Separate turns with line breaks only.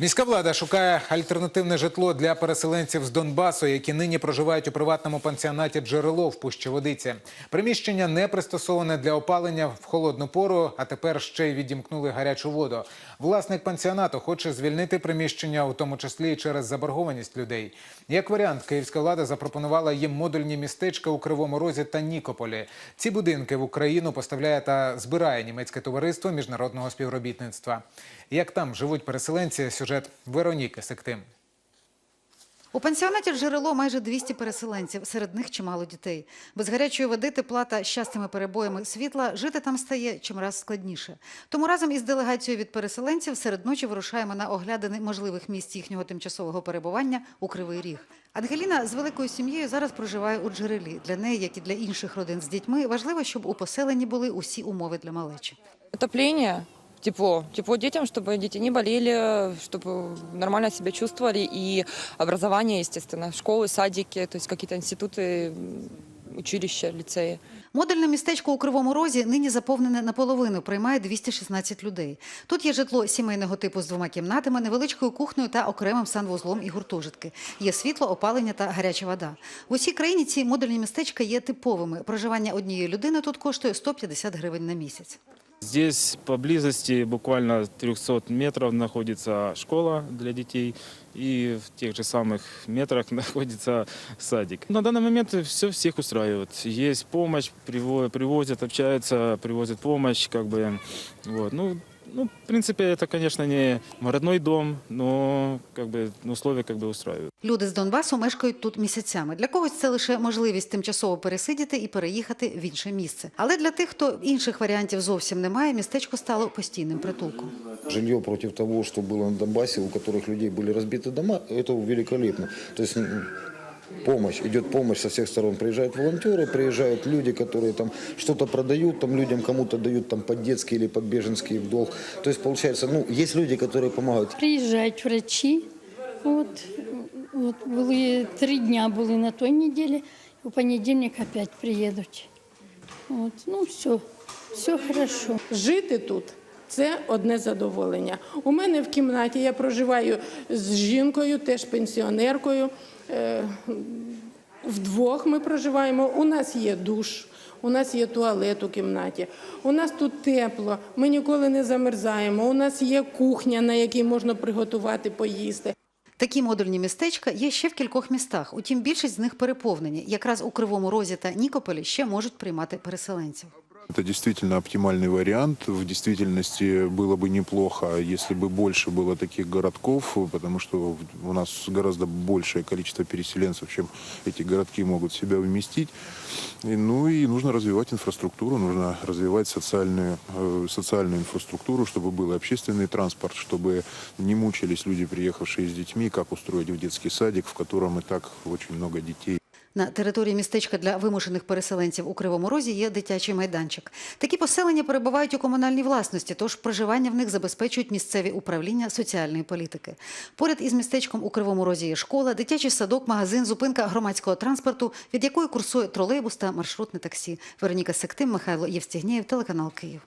Міська влада шукає альтернативне житло для переселенців з Донбасу, які нині проживають у приватному пансіонаті джерело в Пущі Водиці. Приміщення не пристосоване для опалення в холодну пору, а тепер ще й відімкнули гарячу воду. Власник пансіонату хоче звільнити приміщення, у тому числі і через заборгованість людей. Як варіант, київська влада запропонувала їм модульні містечка у Кривому Розі та Нікополі. Ці будинки в Україну поставляє та збирає німецьке товариство міжнародного співробітництва. Як там живуть переселенці? Сюжет Вероніки Сектим.
У пансіонаті джерело майже 200 переселенців, серед них чимало дітей. Без гарячої води, тепла та з частими перебоями світла жити там стає чимраз складніше. Тому разом із делегацією від переселенців серед ночі вирушаємо на оглядини можливих місць їхнього тимчасового перебування у Кривий Ріг. Ангеліна з великою сім'єю зараз проживає у джерелі. Для неї, як і для інших родин з дітьми, важливо, щоб у поселенні були усі умови для малечі.
Отопление, тепло. Тепло детям, чтобы дети не болели, чтобы нормально себя чувствовали. И образование, естественно, школы, садики, то есть какие-то институты, м, училища, лицеи.
Модульне містечко у Кривому Розі нині заповнене наполовину, приймає 216 людей. Тут є житло сімейного типу з двома кімнатами, невеличкою кухнею та окремим санвузлом і гуртожитки. Є світло, опалення та гаряча вода. В усій країні ці модульні містечка є типовими. Проживання однієї людини тут коштує 150 гривень на місяць.
Здесь поблизости, буквально 300 метров, находится школа для детей, и в тех же самых метрах находится садик. На данный момент все всех устраивает. Есть помощь, приво- привозят, общаются, привозят помощь, как бы, вот, ну, ну, в принципе, это, конечно, не родной дом, но как бы условия как бы устраивают.
Люди з Донбасу мешкають тут місяцями. Для когось це лише можливість тимчасово пересидіти і переїхати в інше місце. Але для тих, хто інших варіантів зовсім немає, містечко стало постійним притулком.
Жилье против того, что было на Донбассе, у которых людей были разбиты дома, это великолепно. То есть м, помощь, идет помощь со всех сторон. Приезжают волонтеры, приезжают люди, которые там что-то продают, там людям кому-то дают там под детский или под беженский в долг. То есть получается, ну, есть люди, которые помогают.
Приїжджають врачі. От, от були три дня були на той неділі, у понедільник опять приїдуть. От, ну все, все хорошо.
Жити тут це одне задоволення. У мене в кімнаті я проживаю з жінкою, теж пенсіонеркою. Е, Вдвох ми проживаємо. У нас є душ, у нас є туалет у кімнаті. У нас тут тепло, ми ніколи не замерзаємо. У нас є кухня, на якій можна приготувати поїсти.
Такі модульні містечка є ще в кількох містах. Утім, більшість з них переповнені. Якраз у Кривому Розі та Нікополі ще можуть приймати переселенців.
Это действительно оптимальный вариант. В действительности было бы неплохо, если бы больше было таких городков, потому что у нас гораздо большее количество переселенцев, чем эти городки могут себя вместить. И, ну и нужно развивать инфраструктуру, нужно развивать социальную, э, социальную инфраструктуру, чтобы был общественный транспорт, чтобы не мучились люди, приехавшие с детьми, как устроить в детский садик, в котором и так очень много детей.
На території містечка для вимушених переселенців у Кривому Розі є дитячий майданчик. Такі поселення перебувають у комунальній власності, тож проживання в них забезпечують місцеві управління соціальної політики. Поряд із містечком у Кривому Розі є школа, дитячий садок, магазин, зупинка громадського транспорту, від якої курсує тролейбус та маршрутне таксі. Вероніка Сектим, Михайло Євстігнєєв, телеканал Київ.